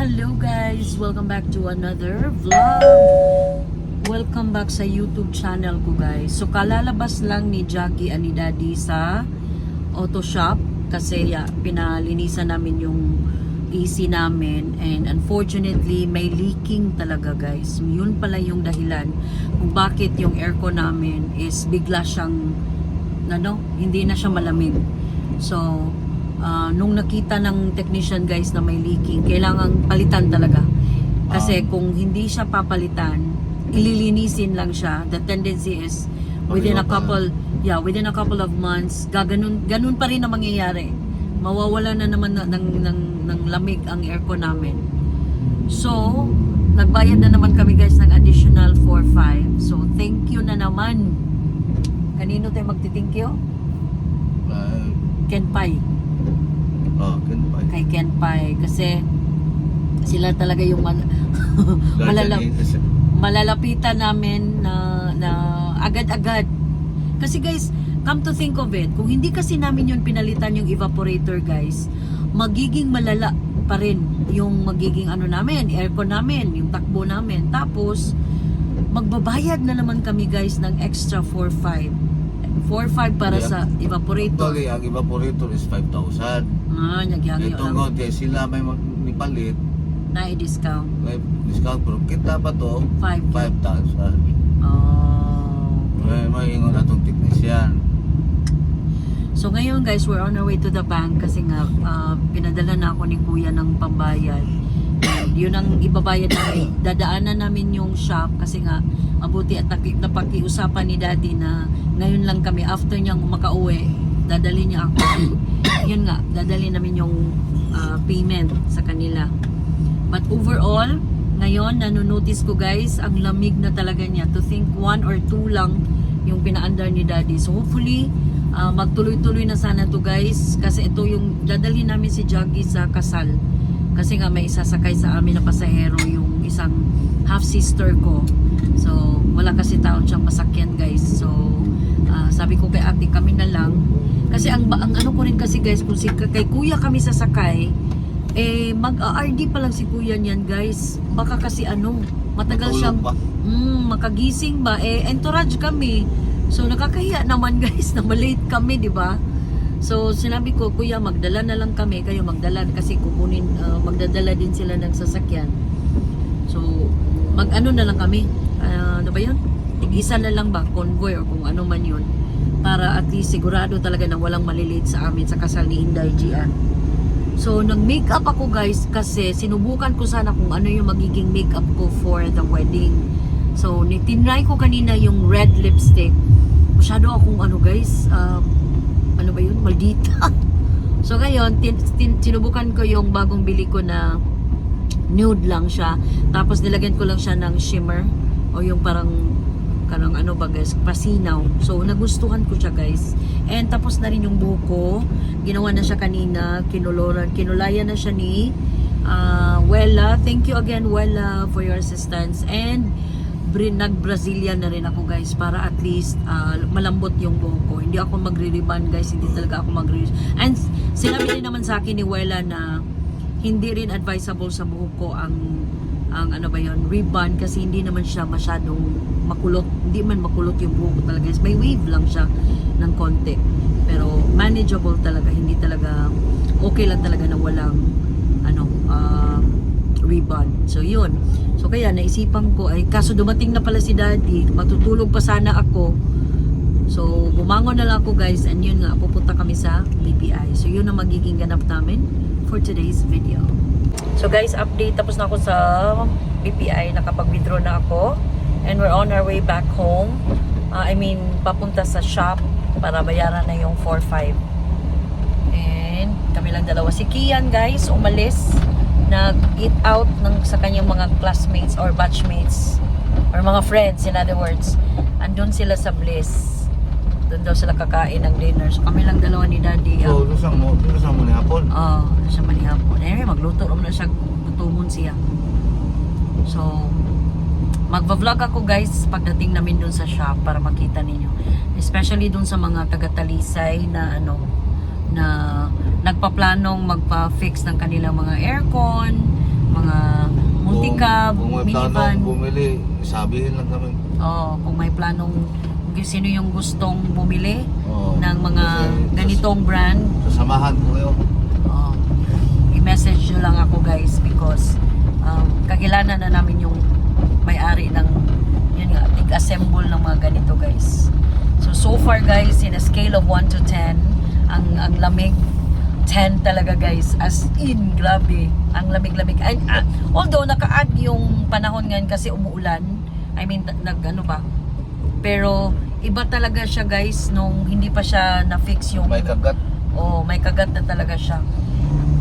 Hello guys! Welcome back to another vlog! Welcome back sa YouTube channel ko guys. So kalalabas lang ni Jackie and ni Daddy sa auto shop kasi ya, pinalinisan namin yung AC namin and unfortunately may leaking talaga guys. Yun pala yung dahilan kung bakit yung aircon namin is bigla siyang ano, hindi na siya malamig. So, ah, nung nakita ng technician guys na may leaking, kailangan palitan talaga. Kasi kung hindi siya papalitan, ililinisin lang siya. The tendency is within a couple, yeah, within a couple of months, gaganon, ganun pa rin ang mangyayari. Mawawala na naman na- ng, ng, ng lamig ang aircon namin. So, nagbayad na naman kami guys ng additional 4-5. So, thank you na naman. Kanino tayo magti-thank you? Uh, Ken Pai. Oh, kan pa. Kay Ken Pai. Kasi sila talaga yung mal- malala- malalapitan namin na, na agad-agad. Kasi guys, come to think of it, kung hindi kasi namin yun pinalitan yung evaporator guys, magiging malala pa rin yung magiging ano namin, aircon namin, yung takbo namin. Tapos, magbabayad na naman kami guys ng extra 4-5. 4-5 para Yeah. sa evaporator. Bagay, ang evaporator is 5,000. Ah, nagyagi Ito lang. kaya sila may mag- nipalit, Na i-discount. may discount, pero kita pa to, 5. 5,000. Oh. May maingon atong technician. So ngayon guys, we're on our way to the bank kasi nga ah, pinadala na ako ni kuya ng pambayad. And yun ang ibabayad namin. Dadaanan namin yung shop kasi nga mabuti at naki- napakiusapan ni daddy na ngayon lang kami after niyang makauwi, dadali niya ako. Yun nga, dadali namin yung ah, payment sa kanila. But overall, ngayon nanonotice ko guys, ang lamig na talaga niya. To think one or two lang yung pinaandar ni daddy. So hopefully, ah, magtuloy-tuloy na sana to guys. Kasi ito yung dadali namin si Jaggy sa kasal. Kasi nga may isasakay sa amin na pasahero yung isang half sister ko. So wala kasi taon siyang masakyan guys. So ah, sabi ko kay ate kami na lang. Kasi ang, ba- ang ano ko rin kasi guys, kung si, kay kuya kami sasakay, eh mag-RD pa lang si kuya niyan guys. Baka kasi ano, matagal siyang mm, makagising ba eh entourage kami. So nakakahiya naman guys na malate kami, 'di ba? So sinabi ko, kuya, magdala na lang kami, kayo magdala kasi kukunin ah, magdadala din sila ng sasakyan. So mag-ano na lang kami. Ah, ano ba 'yun? Tig-isa na lang ba convoy or kung ano man 'yun para at least sigurado talaga na walang malilate sa amin sa kasal ni Inday Gian. So, nag-makeup ako guys kasi sinubukan ko sana kung ano yung magiging makeup ko for the wedding. So, tinry ko kanina yung red lipstick. Masyado akong ano guys, um, ano ba yun? Maldita. so, ngayon, tin, tin, sinubukan ko yung bagong bili ko na nude lang siya. Tapos, nilagyan ko lang siya ng shimmer o yung parang kanang ano ba guys, pasinaw. So, nagustuhan ko siya guys. And tapos na rin yung buhok ko. Ginawa na siya kanina, kinuloran, kinulayan na siya ni ah, Wella. Thank you again Wella for your assistance. And nag-Brazilian na rin ako guys para at least ah, malambot yung buhok ko. Hindi ako magre-ribbon guys, hindi talaga ako magre And sinabi rin naman sa akin ni Wella na hindi rin advisable sa buhok ko ang ang ano ba yon ribbon kasi hindi naman siya masyadong makulot hindi man makulot yung buhok talaga. May wave lang siya ng konti. Pero manageable talaga hindi talaga okay lang talaga na walang ano ah, ribbon so yun. So kaya naisipan ko ay kaso dumating na pala si daddy matutulog pa sana ako. So, bumangon na lang ako guys and yun nga, pupunta kami sa BPI. So, yun ang magiging ganap namin for today's video. So guys, update. Tapos na ako sa BPI. Nakapag-withdraw na ako. And we're on our way back home. Uh, I mean, papunta sa shop para bayaran na yung 4-5. And kami lang dalawa. Si Kian guys, umalis. Nag-eat out ng, sa kanyang mga classmates or batchmates or mga friends in other words. Andun sila sa Bliss. Doon daw sila kakain ng dinner. So kami lang dalawa ni Daddy. So, doon sa mo, doon sa mo ni hapon. Oo, oh, siya manihapon. Anyway, magluto rin na siya, gutumon siya. So, magva-vlog ako guys pagdating namin dun sa shop para makita ninyo. Especially dun sa mga taga-talisay na ano, na nagpaplanong magpa-fix ng kanilang mga aircon, mga may Minivan. planong bumili, sabihin lang kami. Oh, kung may planong kung sino yung gustong bumili Oo. ng mga Kasi- ganitong brand, Sasamahan ko kayo. oh, i-message nyo lang ako guys because um, kakilanan na namin yung may-ari ng yun nga, tig-assemble ng mga ganito guys. So, so far guys, in a scale of 1 to 10, ang, ang lamig, 10 talaga guys. As in, grabe. Ang lamig-lamig. And, ah, although, naka-add yung panahon ngayon kasi umuulan. I mean, nag, ano ba? Pero, iba talaga siya guys nung hindi pa siya na-fix yung May kagat. Oh, may kagat na talaga siya.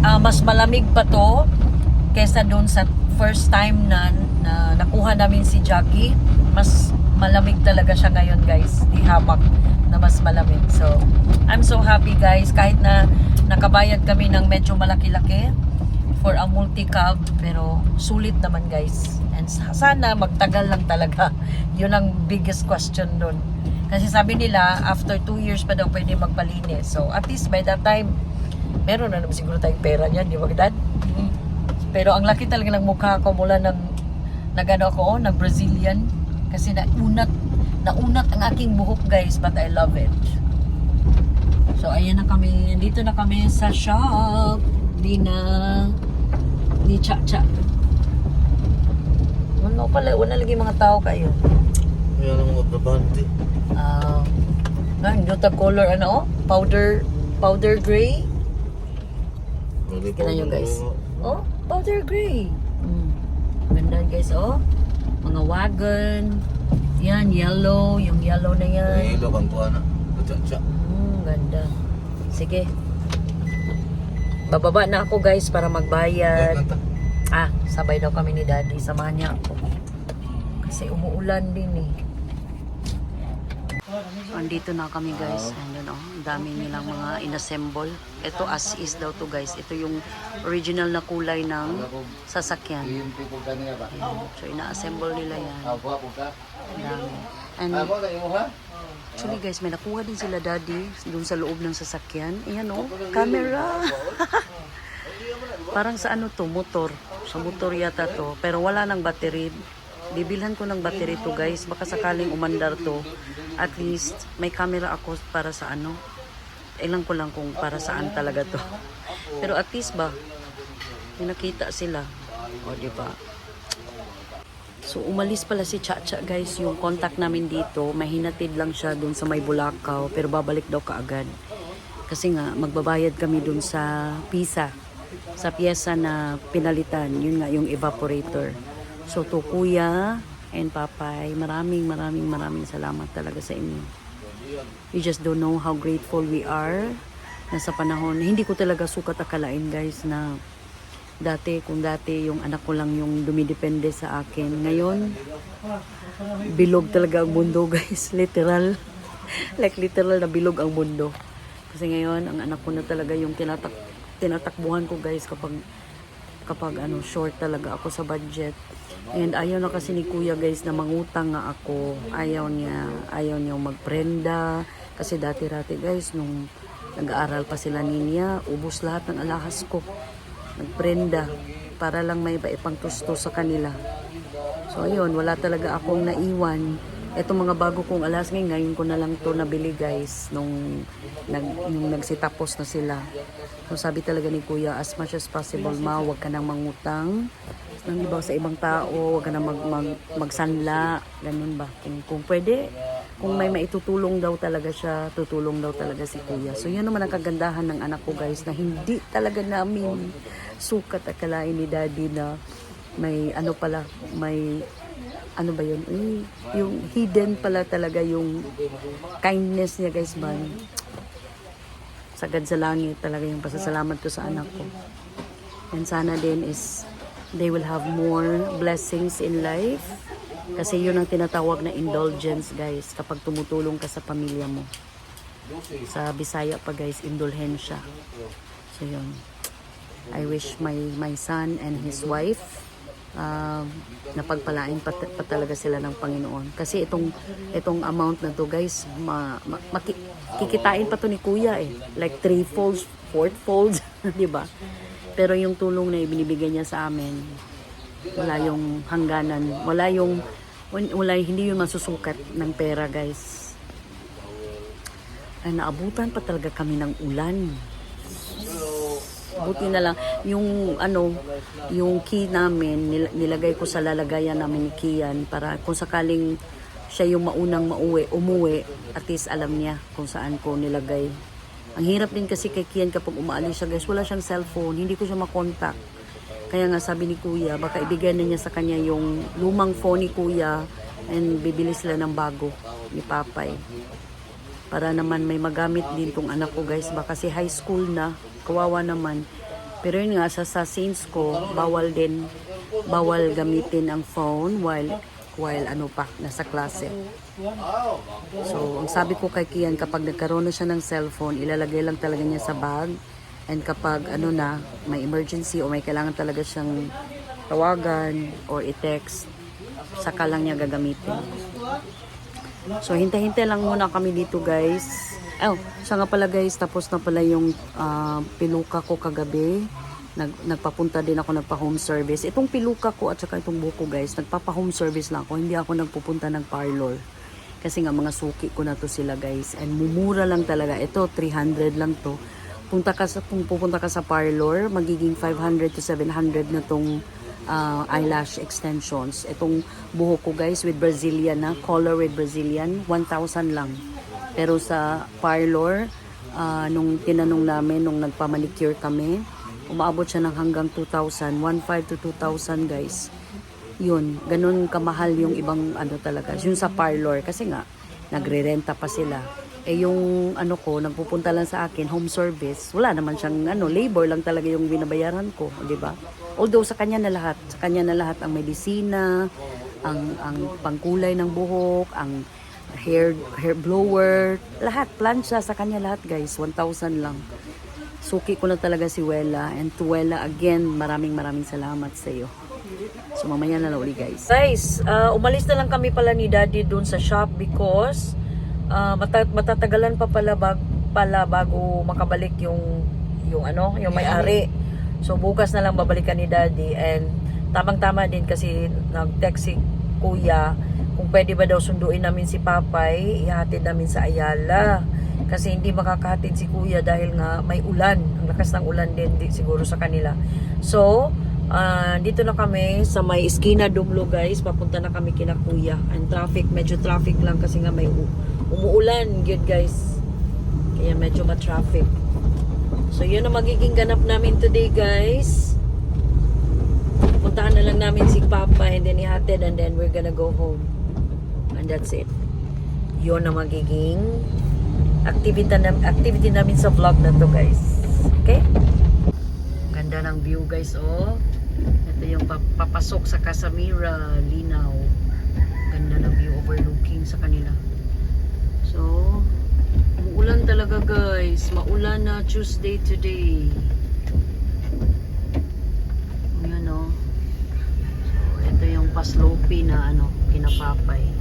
Ah, mas malamig pa to kesa doon sa first time na, na nakuha namin si Jackie. Mas malamig talaga siya ngayon, guys. Di hamak na mas malamig. So, I'm so happy, guys. Kahit na nakabayad kami ng medyo malaki-laki for a multi-cab, pero sulit naman, guys. And sa- sana magtagal lang talaga. Yun ang biggest question doon. Kasi sabi nila, after 2 years pa daw pwede magpalinis. So, at least by that time, meron na naman siguro tayong pera niyan, di ba, Dad? Pero ang laki talaga ng mukha ko mula nag nagano ako, oh, nag Brazilian kasi naunat naunat ang aking buhok, guys, but I love it. So, ayan na kami. Dito na kami sa shop. Di na ni Cha Cha. Ano pala, wala lagi mga tao kayo. Yan ang mga trabante. Ah, uh, yung color ano oh? Powder powder gray. Tingnan nyo guys. Oh, powder gray. Mm. Ganda guys, oh. Mga wagon. Yan, yellow. Yung yellow na yan. Ilo kang kuha na. Kutsa-tsa. Mm, ganda. Sige. Bababa na ako guys para magbayad. Ah, sabay daw kami ni Daddy. Samahan niya ako. Kasi umuulan din eh. Andito na kami guys. And oh, ang dami nilang mga inassemble. Ito as is daw to guys. Ito yung original na kulay ng sasakyan. So ina-assemble nila yan. Ang dami. And actually guys, may nakuha din sila daddy doon sa loob ng sasakyan. Ayan oh, camera. Parang sa ano to, motor. Sa motor yata to. Pero wala nang battery. Bibilhan ko ng battery to guys. Baka sakaling umandar to. At least may camera ako para sa ano. Ilang ko lang kung para saan talaga to. Pero at least ba, nakita sila. O di ba? So umalis pala si Chacha guys, yung contact namin dito, may hinatid lang siya dun sa may Bulacau, pero babalik daw kaagad. Kasi nga, magbabayad kami dun sa pisa, sa pyesa na pinalitan, yun nga yung evaporator. So to kuya and papay, maraming maraming maraming salamat talaga sa inyo. You just don't know how grateful we are na sa panahon. Hindi ko talaga sukat akalain guys na dati kung dati yung anak ko lang yung dumidepende sa akin. Ngayon, bilog talaga ang mundo guys. Literal. like literal na bilog ang mundo. Kasi ngayon, ang anak ko na talaga yung tinatak tinatakbuhan ko guys kapag kapag ano short talaga ako sa budget. And ayaw na kasi ni kuya guys na mangutang nga ako. Ayaw niya, ayaw niya magprenda. Kasi dati-rati guys, nung nag-aaral pa sila niya, ubos lahat ng alahas ko. Nagprenda para lang may ipang tusto sa kanila. So ayun, wala talaga akong naiwan. Itong mga bago kong alas ngayon, ko na lang to nabili guys nung, nag, nung nagsitapos na sila. So sabi talaga ni kuya, as much as possible ma, wag ka nang mangutang. Nang iba sa ibang tao, wag ka nang mag, mag, magsanla, ganun ba. Kung, kung pwede, kung may maitutulong daw talaga siya, tutulong daw talaga si kuya. So yun naman ang kagandahan ng anak ko guys, na hindi talaga namin sukat akalain ni daddy na may ano pala, may ano ba yun? Eh, yung hidden pala talaga yung kindness niya guys man. Sagad sa langit talaga yung pasasalamat ko sa anak ko. And sana din is they will have more blessings in life. Kasi yun ang tinatawag na indulgence guys kapag tumutulong ka sa pamilya mo. Sa Bisaya pa guys, indulhensya. So yun. I wish my my son and his wife um, napagpalain pa, pa talaga sila ng Panginoon. Kasi itong itong amount na to guys, ma, ma, maki- kikitain pa to ni Kuya eh. Like three folds, fourth folds, di ba? Pero yung tulong na ibinibigay niya sa amin, Wala yung hangganan. Wala yung, wala, hindi yung masusukat ng pera guys. Ay, naabutan pa talaga kami ng ulan. Buti na lang, yung ano, yung key namin, nil- nilagay ko sa lalagayan namin ni Kian para kung sakaling siya yung maunang mauwi, umuwi, at least alam niya kung saan ko nilagay. Ang hirap din kasi kay Kian kapag umaalis siya guys, wala siyang cellphone, hindi ko siya makontak. Kaya nga sabi ni Kuya, baka ibigay na niya sa kanya yung lumang phone ni Kuya and bibili sila ng bago ni Papay. Para naman may magamit din tong anak ko guys, baka si high school na, kawawa naman. Pero yun nga, sa, sa scenes ko, bawal din, bawal gamitin ang phone while while ano pa, nasa klase. So, ang sabi ko kay Kian, kapag nagkaroon na siya ng cellphone, ilalagay lang talaga niya sa bag. And kapag ano na, may emergency o may kailangan talaga siyang tawagan or i-text, saka lang niya gagamitin. So, hintay-hintay lang muna kami dito, guys. Oh, siya nga pala, guys. Tapos na pala yung ah, piluka ko kagabi. Nag, nagpapunta din ako nagpa-home service. Itong piluka ko at saka itong buko, guys, nagpapa-home service lang ako. Hindi ako nagpupunta ng parlor. Kasi nga, mga suki ko na to sila, guys. And mumura lang talaga. Ito, 300 lang to. Punta ka sa, kung pupunta ka sa parlor, magiging 500 to 700 na tong uh, eyelash extensions. Itong buhok ko guys with Brazilian na, color with Brazilian, 1,000 lang. Pero sa parlor, ah, nung tinanong namin, nung nagpamanicure kami, umaabot siya ng hanggang 2,000, 1,500 to 2,000 guys. Yun, ganun kamahal yung ibang ano talaga. Yung sa parlor, kasi nga, nagre-renta pa sila. Eh yung ano ko, nagpupunta lang sa akin, home service, wala naman siyang ano, labor lang talaga yung binabayaran ko, di ba? Although sa kanya na lahat, sa kanya na lahat ang medisina, ang ang pangkulay ng buhok, ang hair hair blower, lahat plancha sa kanya lahat guys, 1,000 lang. Suki ko na talaga si Wella and to Wella again, maraming maraming salamat sa iyo. So mamaya na lang uli guys. Guys, uh, umalis na lang kami pala ni Daddy doon sa shop because uh, mata- matatagalan pa pala, bag- pala bago makabalik yung yung ano, yung may-ari. So bukas na lang babalikan ni Daddy and tamang-tama din kasi nag-text si Kuya kung pwede ba daw sunduin namin si Papay, ihatid namin sa Ayala. Kasi hindi makakahatid si Kuya dahil nga may ulan. Ang lakas ng ulan din di, siguro sa kanila. So, ah, dito na kami sa may Esquina Dumlo guys. Papunta na kami kina Kuya. And traffic, medyo traffic lang kasi nga may umuulan. Good guys. Kaya medyo ma-traffic. So, yun ang magiging ganap namin today guys. Puntahan na lang namin si Papa and then ihatid and then we're gonna go home. And that's it. Yun ang magiging activity, na, activity namin sa vlog na to guys. Okay? Ganda ng view guys oh. Ito yung pa- papasok sa Casamira, Linaw. Ganda ng view overlooking sa kanila. So, umuulan talaga guys. Maulan na Tuesday today. Ayan o. So, ito yung paslopi na ano, kinapapay.